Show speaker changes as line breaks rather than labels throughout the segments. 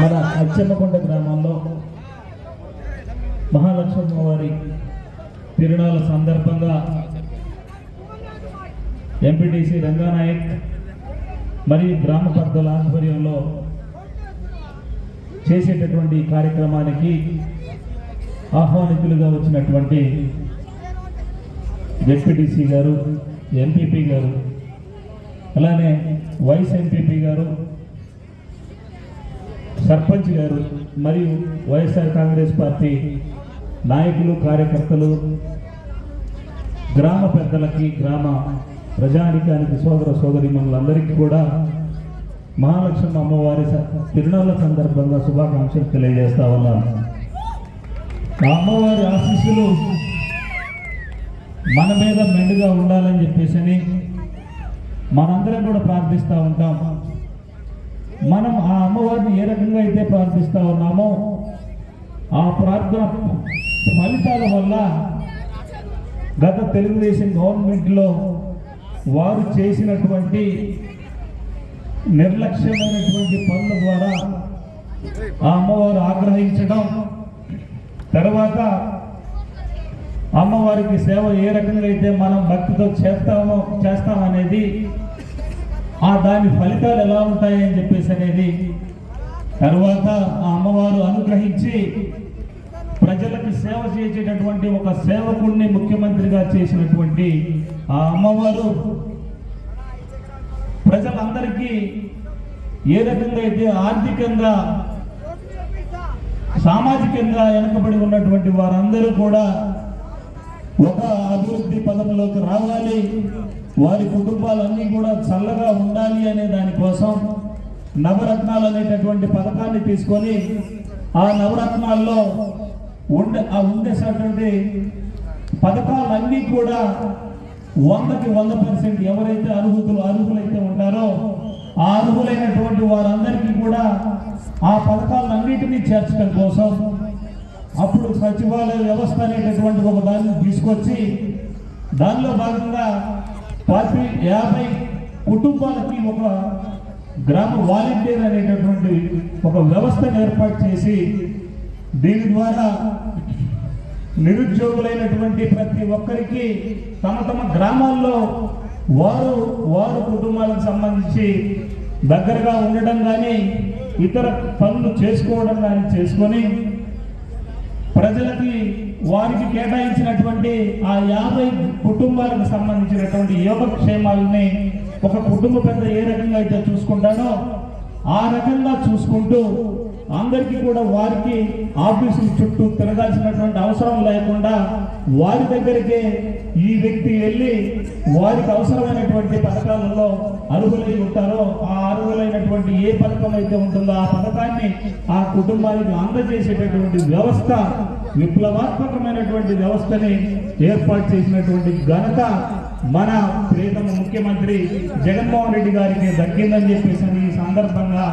మన అచ్చమ్మకొండ గ్రామంలో మహాలక్ష్మమ్మ వారి తిరునాళ్ళ సందర్భంగా ఎంపీటీసీ రంగానాయక్ మరియు గ్రామ పెద్దల ఆధ్వర్యంలో చేసేటటువంటి కార్యక్రమానికి ఆహ్వానితులుగా వచ్చినటువంటి జెడ్పీటీసీ గారు ఎంపీపీ గారు అలానే వైస్ ఎంపీపీ గారు సర్పంచ్ గారు మరియు వైఎస్ఆర్ కాంగ్రెస్ పార్టీ నాయకులు కార్యకర్తలు గ్రామ పెద్దలకి గ్రామ ప్రజానికానికి సోదర సోదరి మనందరికీ కూడా మహాలక్ష్మి అమ్మవారి స- తిరునాళ్ళ సందర్భంగా శుభాకాంక్షలు తెలియజేస్తా ఉన్నాను. అమ్మవారి ఆశీస్సులు మన మీద మెండుగా ఉండాలని చెప్పేసి మనందరం కూడా ప్రార్థిస్తూ ఉంటాం. మనం ఆ అమ్మవారిని ఏ రకంగా అయితే ప్రార్థిస్తూ ఉన్నామో ఆ ప్రార్థన ఫలితాల వల్ల గత తెలుగుదేశం గవర్నమెంట్లో వారు చేసినటువంటి నిర్లక్ష్యమైనటువంటి పనుల ద్వారా ఆ అమ్మవారు ఆగ్రహించడం తర్వాత అమ్మవారికి సేవ ఏ రకంగా అయితే మనం భక్తితో చేస్తామో చేస్తామనేది ఆ దాని ఫలితాలు ఎలా ఉంటాయని చెప్పేసి అనేది తర్వాత ఆ అమ్మవారు అనుగ్రహించి ప్రజలకు సేవ చేసేటటువంటి ఒక సేవకుడిని ముఖ్యమంత్రిగా చేసినటువంటి ఆ అమ్మవారు ప్రజలందరికీ ఏ రకంగా అయితే ఆర్థికంగా సామాజికంగా వెనకబడి ఉన్నటువంటి వారందరూ కూడా ఒక అభివృద్ధి పదంలోకి రావాలి. వారి కుటుంబాలన్నీ కూడా చల్లగా ఉండాలి అనే దానికోసం నవరత్నాలు అనేటటువంటి పథకాన్ని తీసుకొని ఆ నవరత్నాల్లో ఉండే ఆ ఉండేటటువంటి పథకాలన్నీ కూడా వందకి వంద పర్సెంట్ ఎవరైతే అర్హుతులు అర్హులైతే ఉంటారో ఆ అర్హులైనటువంటి వారందరికీ కూడా ఆ పథకాలన్నింటినీ చేర్చడం కోసం అప్పుడు సచివాలయ వ్యవస్థ అనేటటువంటి ఒక దాన్ని తీసుకొచ్చి దానిలో భాగంగా పార్టీ యాభై కుటుంబాలకి ఒక గ్రామ వాలంటీర్ అనేటటువంటి ఒక వ్యవస్థను ఏర్పాటు చేసి దీని ద్వారా నిరుద్యోగులైనటువంటి ప్రతి ఒక్కరికి తమ తమ గ్రామాల్లో వారు వారు కుటుంబాలకు సంబంధించి దగ్గరగా ఉండడం కానీ ఇతర పనులు చేసుకోవడం కానీ చేసుకొని ప్రజలకి వారికి కేటాయించినటువంటి ఆ యాభై కుటుంబాలకు సంబంధించినటువంటి యోగక్షేమాలని ఒక కుటుంబ పెద్ద ఏ రకంగా అయితే చూసుకుంటాడో ఆ రకంగా చూసుకుంటూ అందరికీ కూడా వారికి ఆఫీసుల చుట్టూ తిరగాల్సినటువంటి అవసరం లేకుండా వారి దగ్గరికే ఈ వ్యక్తి వెళ్ళి వారికి అవసరమైనటువంటి పథకాలలో అర్హులై ఉంటారో ఆ అర్హులైనటువంటి ఏ పథకం అయితే ఉంటుందో ఆ పథకాన్ని ఆ కుటుంబానికి అందజేసేటటువంటి వ్యవస్థ విప్లవాత్మకమైనటువంటి వ్యవస్థని ఏర్పాటు చేసినటువంటి ఘనత మన ప్రియతమ ముఖ్యమంత్రి జగన్మోహన్ రెడ్డి గారికి దక్కిందని చెప్పేసి ఈ సందర్భంగా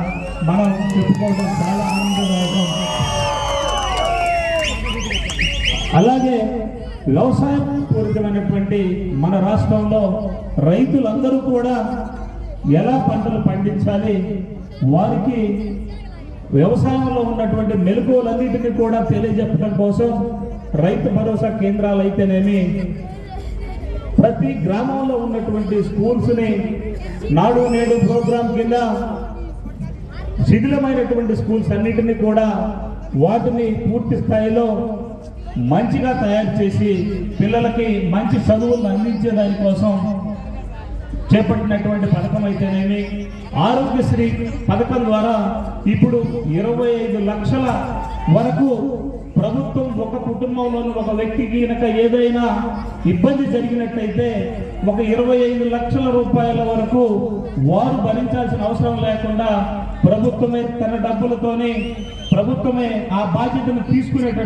మనం చెప్పుకోవడం చాలా ఆనందదాయకం. అలాగే వ్యవసాయం పూరితమైనటువంటి మన రాష్ట్రంలో రైతులందరూ కూడా ఎలా పంటలు పండించాలి వారికి వ్యవసాయంలో ఉన్నటువంటి మెలకువలన్నింటినీ కూడా తెలియజెప్పడం కోసం రైతు భరోసా కేంద్రాలు అయితేనేమి ప్రతి గ్రామంలో ఉన్నటువంటి స్కూల్స్ని నాడు నేడు ప్రోగ్రాం కింద శిథిలమైనటువంటి స్కూల్స్ అన్నిటినీ కూడా వాటిని పూర్తి స్థాయిలో మంచిగా తయారు చేసి పిల్లలకి మంచి చదువులను అందించే దానికోసం చేపట్టినటువంటి పథకం అయితేనేమి ఆరోగ్యశ్రీ పథకం ద్వారా ఇప్పుడు ఇరవై ఐదు లక్షల వరకు ప్రభుత్వం ఒక కుటుంబంలోని ఒక వ్యక్తికి కనుక ఏదైనా ఇబ్బంది జరిగినట్టయితే ఒక ఇరవై ఐదు లక్షల రూపాయల వరకు వారు భరించాల్సిన అవసరం లేకుండా ప్రభుత్వమే తన డబ్బులతోని ప్రభుత్వమే ఆ బాధ్యతను తీసుకునేటట్టు